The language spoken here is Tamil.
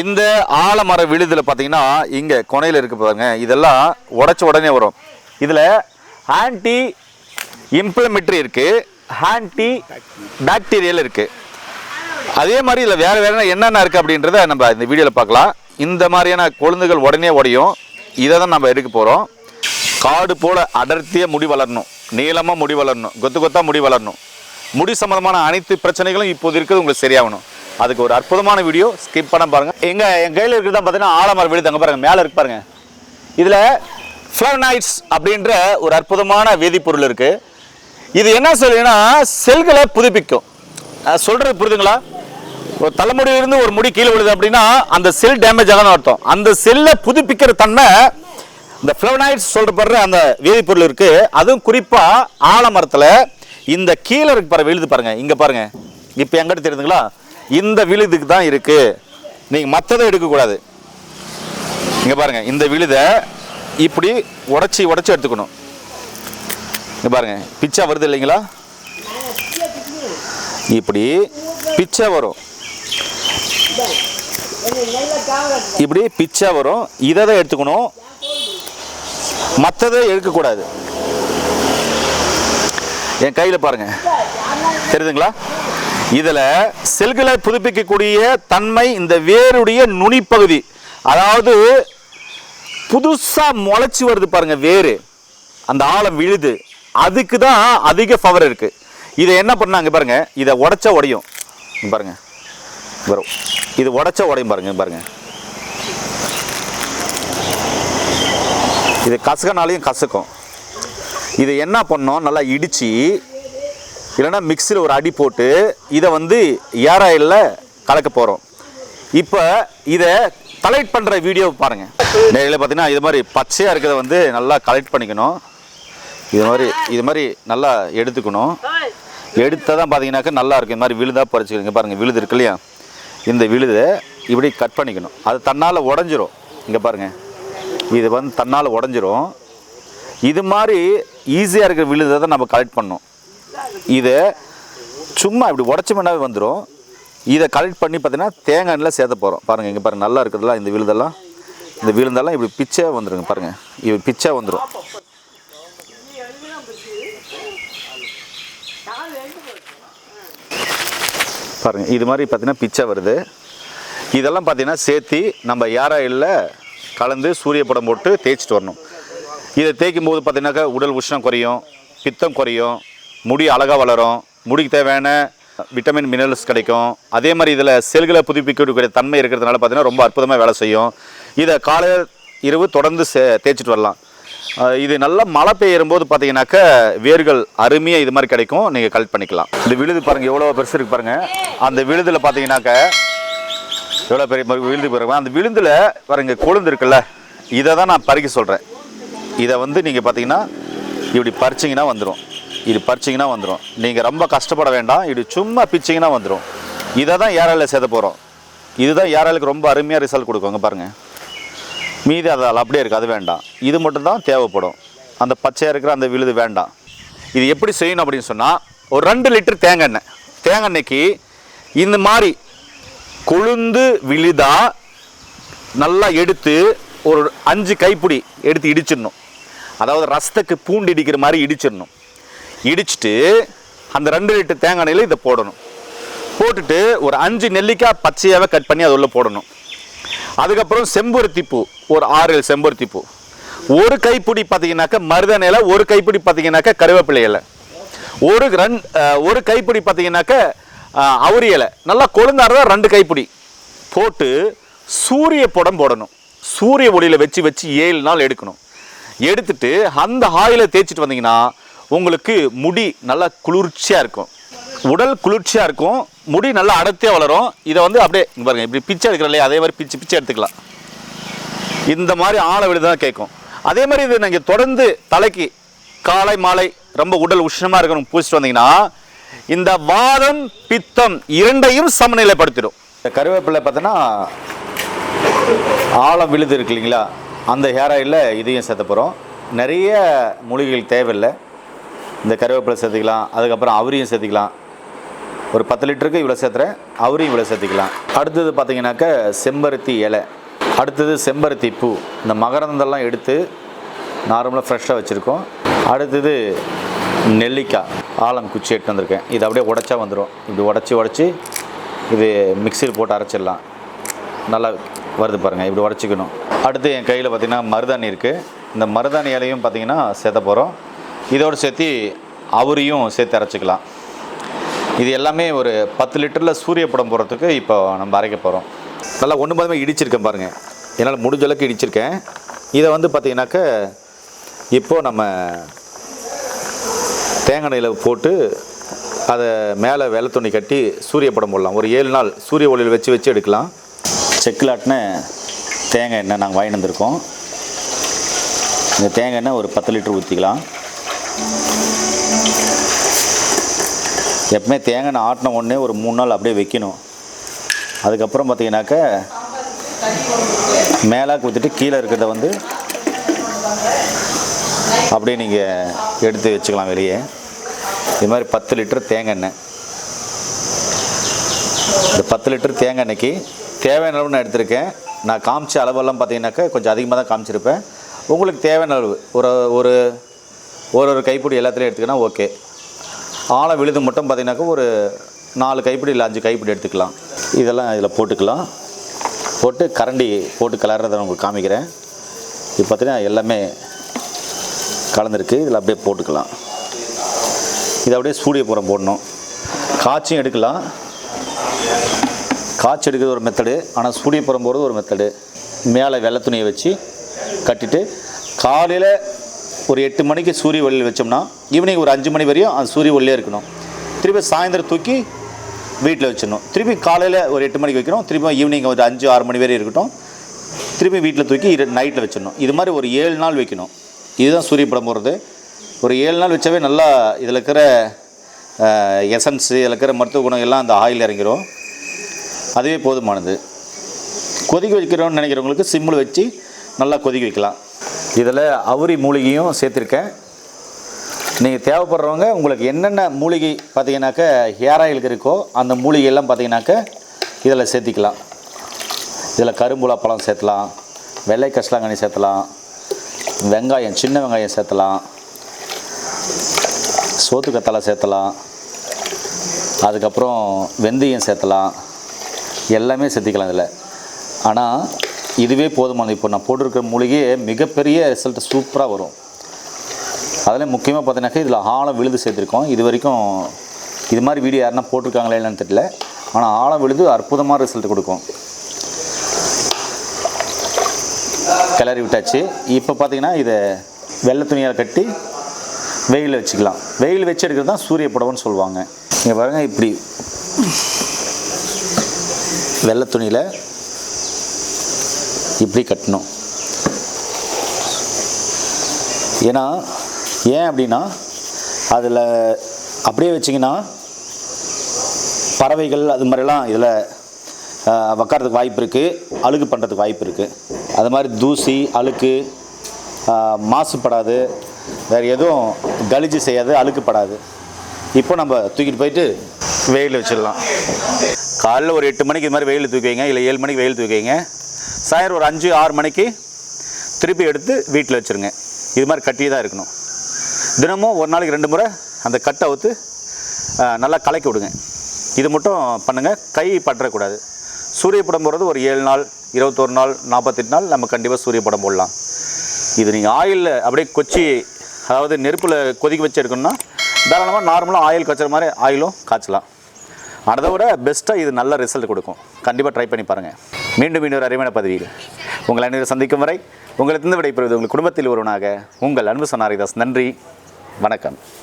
இந்த ஆலமர விழுதில் பார்த்தீங்கன்னா இங்கே கொனையில் இருக்க பாருங்க. இதெல்லாம் உடச்ச உடனே வரும். இதில் ஆன்டி இம்ப்ளமெட்ரி இருக்குது ஆன்டி பாக்டீரியல் இருக்குது அதே மாதிரி இதில் வேறு வேறு என்னென்ன இருக்குது அப்படின்றத நம்ம இந்த வீடியோவில் பார்க்கலாம். இந்த மாதிரியான கொழுந்துகள் உடனே உடையும். இதை தான் நம்ம எடுக்க போகிறோம் காடு போல் அடர்த்தியாக முடி வளரணும். நீளமாக முடி வளரணும். கொத்து கொத்தாக முடி வளரணும். முடி சம்மந்தமான அனைத்து பிரச்சனைகளும் இப்போது இருக்கிறது உங்களுக்கு சரியாகணும். அதுக்கு ஒரு அற்புதமான வீடியோ ஸ்கிப் பண்ண பாருங்கள் எங்கள் என் கையில் இருக்கிறது பார்த்தீங்கன்னா ஆலமர விழுது அங்கே பாருங்க. மேலே இருக்கு பாருங்கள் இதில் ஃப்ளவனாய்ட்ஸ் அப்படின்ற ஒரு அற்புதமான வேதிப்பொருள் இருக்குது இது என்ன சொல்லுன்னா செல்களை புதுப்பிக்கும். சொல்கிறது புரிதுங்களா புரியுதுங்களா? ஒரு தலைமுடியிலிருந்து ஒரு முடி கீழே விழுது அப்படின்னா அந்த செல் டேமேஜ் ஆகணும் அர்த்தம். அந்த செல்லை புதுப்பிக்கிற தன்மை இந்த ஃப்ளவனாய்ட்ஸ் சொல்கிறப்படுற அந்த வேதிப்பொருள் இருக்குது அதுவும் குறிப்பாக ஆலமரத்தில் இந்த கீழே இருக்கு பாருங்க விழுது பாருங்கள் இங்கே பாருங்கள் இப்போ எங்கிட்ட தெரியுதுங்களா? இந்த விழுதுக்கு தான் இருக்கு. நீங்க மற்றதை எடுக்கக்கூடாது. இங்க பாருங்க இந்த விழுதை இப்படி உடைச்சி உடைச்சி எடுத்துக்கணும். இங்க பாருங்க பிச்சா வருது இல்லைங்களா? இப்படி பிச்சை வரும். இப்படி பிச்சை வரும். இதை தான் எடுத்துக்கணும். மற்றதை எடுக்கக்கூடாது. என் கையில் பாருங்க. தெரியுதுங்களா? இதில் செல்களை புதுப்பிக்கக்கூடிய தன்மை இந்த வேருடைய நுனிப்பகுதி. அதாவது புதுசாக முளைச்சி வருது பாருங்கள் வேறு அந்த ஆழம் விழுது. அதுக்கு தான் அதிக பவர் இருக்குது இதை என்ன பண்ணாங்க பாருங்கள் இதை உடைச்சா உடையும். பாருங்கள் வரும். இது உடைச்சா உடையும் பாருங்கள் பாருங்கள் இது கசகனாலையும் கசக்கும். இது என்ன பண்ணோம்? நல்லா இடித்து இல்லைன்னா மிக்சியில் ஒரு அடி போட்டு இதை வந்து ஏர் ஆயிலில் கலக்க போகிறோம் இப்போ இதை கலெக்ட் பண்ணுற வீடியோ பாருங்கள் நேரில் பார்த்தீங்கன்னா இது மாதிரி பச்சையாக இருக்கிறத வந்து நல்லா கலெக்ட் பண்ணிக்கணும். இது மாதிரி இது மாதிரி நல்லா எடுத்துக்கணும். எடுத்தால் தான் பார்த்தீங்கன்னாக்கா நல்லா இருக்கும். இந்த மாதிரி விழுதாக பறிச்சுக்கிறீங்க பாருங்கள் விழுது இருக்கு இல்லையா? இந்த விழுதை இப்படி கட் பண்ணிக்கணும். அது தன்னால் உடஞ்சிரும். இங்கே பாருங்கள் இது வந்து தன்னால் உடஞ்சிரும். இது மாதிரி ஈஸியாக இருக்கிற விழுதை தான் நம்ம கலெக்ட் பண்ணோம் இதை சும்மா இப்படி உடச்சோம்னாவே வந்துடும் இதை கலெக்ட் பண்ணி பார்த்தீங்கன்னா தேங்காய் எண்ணெயில் சேர்த்த போகிறோம் பாருங்கள் இங்கே பாருங்கள் நல்லா இருக்குதுல்ல இந்த விழுதெல்லாம். இந்த விழுந்தெல்லாம் இப்படி பிச்சாக வந்துருங்க பாருங்கள் இப்படி பிச்சை வந்துடும் பாருங்கள் இது மாதிரி பார்த்தீங்கன்னா பிச்சை வருது. இதெல்லாம் பார்த்தீங்கன்னா சேர்த்தி நம்ம யாராயில் கலந்து சூரிய படம் போட்டு தேய்ச்சிட்டு வரணும். இதை தேய்க்கும் போது பார்த்தீங்கன்னாக்கா உடல் உஷ்ணம் குறையும் பித்தம் குறையும் முடி அழகாக வளரும் முடிக்கு தேவையான விட்டமின் மினரல்ஸ் கிடைக்கும். அதே மாதிரி இதில் செல்களை புதுப்பிக்கக்கூடிய தன்மை இருக்கிறதுனால பார்த்தீங்கன்னா ரொம்ப அற்புதமாக வேலை செய்யும். இதை காலையில் இரவு தொடர்ந்து சே தேய்ச்சிட்டு வரலாம். இது நல்லா மழை பெய்யும்போது போது வேர்கள் அருமையாக இது மாதிரி கிடைக்கும். நீங்கள் கலெக்ட் பண்ணிக்கலாம். இந்த விழுது பாருங்கள் எவ்வளோ பெருசு இருக்கு பாருங்கள் அந்த விழுதில் பார்த்தீங்கன்னாக்க எவ்வளோ பெரிய விழுந்து விழுது பாருங்க. அந்த விழுந்தில் பாருங்க கொழுந்து இருக்குல்ல இதை தான் நான் பறிக்க சொல்கிறேன் இதை வந்து நீங்கள் பார்த்தீங்கன்னா இப்படி பறிச்சிங்கன்னா வந்துடும் இது பறிச்சிங்கன்னா வந்துடும் நீங்கள் ரொம்ப கஷ்டப்பட வேண்டாம். இது சும்மா பிச்சிங்கன்னா வந்துடும் இதை தான் ஏராளில் சேர்த்த போகிறோம் இதுதான் ஏராளுக்கு ரொம்ப அருமையாக ரிசல்ட் கொடுக்குங்க பாருங்கள் மீதி அதால் அப்படியே இருக்குது அது வேண்டாம். இது மட்டும்தான் தேவைப்படும். அந்த பச்சையாக இருக்கிற அந்த விழுது வேண்டாம். இது எப்படி செய்யணும் அப்படின்னு சொன்னால் ஒரு ரெண்டு லிட்டர் தேங்காய் எண்ணெய். தேங்காய் எண்ணெய்க்கு இந்த மாதிரி கொழுந்து விழுதா நல்லா எடுத்து ஒரு அஞ்சு கைப்பிடி எடுத்து இடிச்சிடணும். அதாவது ரசத்துக்கு பூண்டு இடிக்கிற மாதிரி இடிச்சிடணும். இடிச்சிட்டு அந்த ரெண்டு லிட்டர் தேங்காய் எண்ணெயில் இதை போடணும். போட்டுட்டு ஒரு அஞ்சு நெல்லிக்காய் பச்சையாகவே கட் பண்ணி அது உள்ளே போடணும். அதுக்கப்புறம் செம்பருத்தி பூ ஒரு ஆறு ஏழு செம்பருத்தி பூ ஒரு கைப்பிடி பார்த்தீங்கன்னாக்கா மருதனையில் ஒரு கைப்பிடி பார்த்தீங்கன்னாக்கா கருவேப்பிலை இலை. ஒரு ரன் ஒரு கைப்பிடி பார்த்தீங்கன்னாக்கா அஹ், அவுரி இலை. நல்லா கொழுந்தாடுறதா ரெண்டு கைப்பிடி. போட்டு சூரிய புடம் போடணும். சூரிய ஒளியில் வச்சு வச்சு ஏழு நாள் எடுக்கணும். எடுத்துட்டு அந்த ஆயிலை தேய்ச்சிட்டு வந்தீங்கன்னா உங்களுக்கு முடி நல்லா குளிர்ச்சியாக இருக்கும். உடல் குளிர்ச்சியாக இருக்கும். முடி நல்லா அடர்த்தியாக வளரும். இதை வந்து அப்படியே பாருங்கள் பாருங்க இப்படி பிச்சை எடுக்கிறோம் இல்லையா? அதே மாதிரி பிச்சு பிச்சை எடுத்துக்கலாம். இந்த மாதிரி ஆழ விழுது தான் கேட்கும். அதே மாதிரி இது நீங்கள் தொடர்ந்து தலைக்கு காலை மாலை ரொம்ப உடல் உஷ்ணமாக இருக்கணும் பூசிட்டு வந்தீங்கன்னா இந்த வாதம் பித்தம் இரண்டையும் சமநிலைப்படுத்திடும். இந்த கருவேப்பிலை பார்த்தோன்னா ஆழம் விழுது இருக்கு இல்லைங்களா? அந்த ஹேர் ஆயிலில் இதையும் சேர்த்த போகிறோம் நிறைய மூலிகைகள் தேவையில்லை. இந்த கருவேப்பிலை சேர்த்துக்கலாம். அதுக்கப்புறம் அவரையும் சேர்த்துக்கலாம். ஒரு பத்து லிட்டருக்கு இவ்வளோ சேர்த்துறேன் அவரையும் இவ்வளோ சேர்த்துக்கலாம். அடுத்தது பார்த்தீங்கன்னாக்கா செம்பருத்தி இலை. அடுத்தது செம்பருத்தி பூ. இந்த மகரந்தெல்லாம் எடுத்து நார்மலாக ஃப்ரெஷ்ஷாக வச்சுருக்கோம். அடுத்தது நெல்லிக்காய். ஆலம் குச்சி எட்டு வந்திருக்கேன். இது அப்படியே உடச்சா வந்துடும் இப்படி உடச்சி உடச்சி இது மிக்சியில் போட்டு அரைச்சிடலாம். நல்லா வருது பாருங்கள் இப்படி உடச்சிக்கணும். அடுத்து என் கையில் பார்த்திங்கன்னா மருதாணி இருக்குது இந்த மருதாணி இலையும் பார்த்திங்கன்னா சேர்த்த போகிறோம் இதோடு சேர்த்து அவரையும் சேர்த்து அரைச்சிக்கலாம். இது எல்லாமே ஒரு பத்து லிட்டரில் சூரிய படம் போடுறதுக்கு இப்போ நம்ம அரைக்க போகிறோம் நல்லா ஒன்று பாதமாக இடிச்சிருக்கேன் பாருங்கள் என்னால் முடிஞ்ச அளவுக்கு இடிச்சிருக்கேன். இதை வந்து பார்த்திங்கனாக்க இப்போது நம்ம தேங்காய் எண்ணெயில் போட்டு அதை மேலே வெள்ளை துணி கட்டி சூரிய படம் போடலாம். ஒரு ஏழு நாள் சூரிய ஒளியில் வச்சு வச்சு எடுக்கலாம். செக்கில் ஆட்டின தேங்காய் எண்ணெய் நாங்கள் வாங்கிட்டு வந்திருக்கோம். இந்த தேங்காய் எண்ணெய் ஒரு பத்து லிட்டர் ஊற்றிக்கலாம் எப்பவுமே தேங்காய் எண்ணெய் ஆட்டின உடனே ஒரு மூணு நாள் அப்படியே வைக்கணும். அதுக்கப்புறம் பார்த்தீங்கன்னாக்க மேலே ஊற்றிட்டு கீழே இருக்கிறத வந்து அப்படியே நீங்கள் எடுத்து வச்சுக்கலாம் வெளியே. இது மாதிரி பத்து லிட்டர் தேங்காய் எண்ணெய். இந்த பத்து லிட்டர் தேங்காய் எண்ணெய்க்கு தேவையான அளவு நான் எடுத்திருக்கேன். நான் காமிச்ச அளவெல்லாம் பார்த்தீங்கன்னாக்கா கொஞ்சம் அதிகமாக தான் காமிச்சிருப்பேன். உங்களுக்கு தேவையான அளவு. ஒரு ஒரு ஒரு ஒரு கைப்பிடி எல்லாத்துலேயும் எடுத்துக்கினா ஓகே. ஆழம் விழுது மட்டும் பார்த்தீங்கன்னாக்கா ஒரு நாலு கைப்பிடி இல்லை அஞ்சு கைப்பிடி எடுத்துக்கலாம். இதெல்லாம் இதில் போட்டுக்கலாம். போட்டு கரண்டி போட்டு கலர்றதை நான் உங்களுக்கு காமிக்கிறேன். இப்போ பார்த்தீங்கன்னா எல்லாமே கலந்துருக்கு. இதில் அப்படியே போட்டுக்கலாம். இதை அப்படியே சூரியபுரம் போடணும். காய்ச்சியும் எடுக்கலாம். காய்ச்சி எடுக்கிறது ஒரு மெத்தடு ஆனால் சூரியபுரம் போகிறது ஒரு மெத்தடு மேலே வெள்ளை துணியை வச்சு கட்டிட்டு காலையில் ஒரு எட்டு மணிக்கு சூரிய ஒளியில் வச்சோம்னா ஈவினிங் ஒரு அஞ்சு மணி வரையும் அந்த சூரிய ஒளியே இருக்கணும். திருப்பி சாயந்தரம் தூக்கி வீட்டில் வச்சிடணும். திருப்பி காலையில் ஒரு எட்டு மணிக்கு வைக்கணும் திருப்பி ஈவினிங் ஒரு அஞ்சு ஆறு மணி வரையும் இருக்கட்டும். திருப்பி வீட்டில் தூக்கி நைட்டில் வச்சிடணும். இது மாதிரி ஒரு ஏழு நாள் வைக்கணும். இதுதான் சூரிய படம் போடுறது. ஒரு ஏழு நாள் வச்சாவே நல்லா இதில் இருக்கிற எசன்ஸு இதில் இருக்கிற மருத்துவ குணம் எல்லாம் அந்த ஆயில் இறங்கிரும். அதுவே போதுமானது. கொதிக்க வைக்கிறோம்னு நினைக்கிறவங்களுக்கு சிம்மில் வச்சு நல்லா கொதிக்க வைக்கலாம். இதில் அவுரி மூலிகையும் சேர்த்துருக்கேன். நீங்கள் தேவைப்படுறவங்க உங்களுக்கு என்னென்ன மூலிகை பார்த்தீங்கன்னாக்க ஹேர் ஆயிலுக்கு இருக்கோ அந்த மூலிகையெல்லாம் பார்த்தீங்கன்னாக்க இதில் சேர்த்திக்கலாம். இதில் கரும்புலா பழம் சேர்த்தலாம் வெள்ளை கஷ்லாங்கண்ணி சேர்த்தலாம் வெங்காயம் சின்ன வெங்காயம் சேர்த்தலாம் சோத்து கத்தாழை சேர்த்தலாம் அதுக்கப்புறம் வெந்தயம் சேர்த்தலாம் எல்லாமே சேர்த்திக்கலாம் இதில். ஆனால் இதுவே போதுமானது இப்போ நான் போட்டிருக்கிற மூலிகையே மிகப்பெரிய ரிசல்ட் சூப்பராக வரும். அதில் முக்கியமாக பார்த்தீங்கன்னாக்கா இதில் ஆழம் விழுது சேர்த்துருக்கோம். இது வரைக்கும் இது மாதிரி வீடியோ யாருன்னா போட்டிருக்காங்களே இல்லைன்னு தெரியல. ஆனால் ஆழம் விழுது அற்புதமான ரிசல்ட் கொடுக்கும். கிளறி விட்டாச்சு. இப்போ பார்த்தீங்கன்னா இதை வெள்ளை துணியால் கட்டி வெயிலில் வச்சுக்கலாம். வெயில் வச்சு எடுக்கிறது தான் சூரிய புடவைன்னு சொல்லுவாங்க. இங்கே பாருங்கள் இப்படி. வெள்ளை துணியில் இப்படி கட்டணும். ஏன்னா ஏன் அப்படின்னா அதில் அப்படியே வச்சிங்கன்னா பறவைகள் அது மாதிரிலாம் இதில் உக்காரதுக்கு வாய்ப்பு இருக்குது அழுக்கு பண்ணுறதுக்கு வாய்ப்பு இருக்குது அது மாதிரி தூசி அழுக்கு மாசுபடாது வேறு எதுவும் கலிஜி செய்யாது அழுக்குப்படாது இப்போ நம்ம தூக்கிட்டு போயிட்டு வெயிலில் வச்சிடலாம். காலைல ஒரு எட்டு மணிக்கு இது மாதிரி வெயில் தூக்கி வைங்க இல்லை ஏழு மணிக்கு வெயில் தூக்கி வைங்க சாயந்தரம் ஒரு அஞ்சு ஆறு மணிக்கு திருப்பி எடுத்து வீட்டில் வச்சுருங்க. இது மாதிரி கட்டி தான் இருக்கணும். தினமும் ஒரு நாளைக்கு ரெண்டு முறை அந்த கட்டை அவுத்து நல்லா கலக்கி விடுங்க. இது மட்டும் பண்ணுங்கள் கை பற்றக்கூடாது. சூரிய படம் போடுறது ஒரு ஏழு நாள் இருபத்தொரு நாள் நாற்பத்தெட்டு நாள் நம்ம கண்டிப்பாக சூரிய படம் போடலாம். இது நீங்கள் ஆயிலில் அப்படியே கொச்சி அதாவது நெருப்பில் கொதிக்க வச்சுருக்கணும்னா தாராளமாக நார்மலாக ஆயில் காய்ச்சற மாதிரி ஆயிலும் காய்ச்சலாம். அதை விட பெஸ்ட்டாக இது நல்ல ரிசல்ட் கொடுக்கும். கண்டிப்பாக ட்ரை பண்ணி பாருங்கள் மீண்டும் இன்னொரு அறிவான பதவியில் உங்கள் அனைவரும் சந்திக்கும் வரை உங்களுக்கு விடைபெறுவது உங்கள் குடும்பத்தில் ஒருவனாக உங்கள் அன்பு சொன்னாரிதாஸ் நன்றி. வணக்கம்.